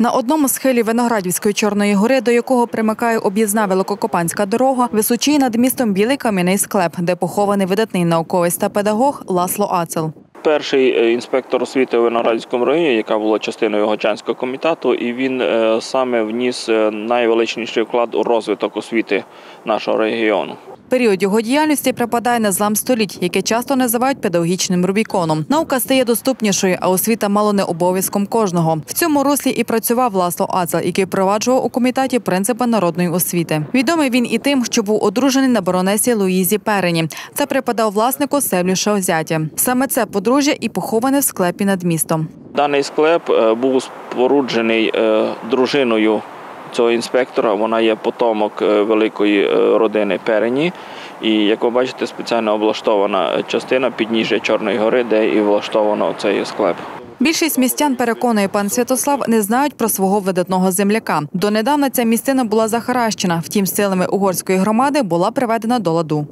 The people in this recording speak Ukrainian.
На одному з схилів Виноградівської Чорної гори, до якого примикає об'їзна великокопанська дорога, височіє над містом білий кам'яний склеп, де похований видатний науковець та педагог Ласло Ацел. Перший е, інспектор освіти у Виноградському районі, яка була частиною Гочанського комітету, і він е, саме вніс е, найвеличніший вклад у розвиток освіти нашого регіону. Період його діяльності припадає на злам століть, яке часто називають педагогічним рубіконом. Наука стає доступнішою, а освіта мало не обов'язком кожного. В цьому руслі і працював Ласло Ацел, який впроваджував у комітеті принципи народної освіти. Відомий він і тим, що був одружений на баронесі Луїзі Перені. Це припадав власнику Севлішого зятя. Саме це подружжя і поховане в склепі над містом. Даний склеп е, був споруджений е, дружиною цього інспектора. Вона є потомок е, великої е, родини Перені. І як ви бачите, спеціально облаштована частина підніжжя Чорної гори, де і влаштовано цей склеп. Більшість містян, переконує пан Святослав, не знають про свого видатного земляка. Донедавна ця містина була захаращена, втім, силами угорської громади була приведена до ладу.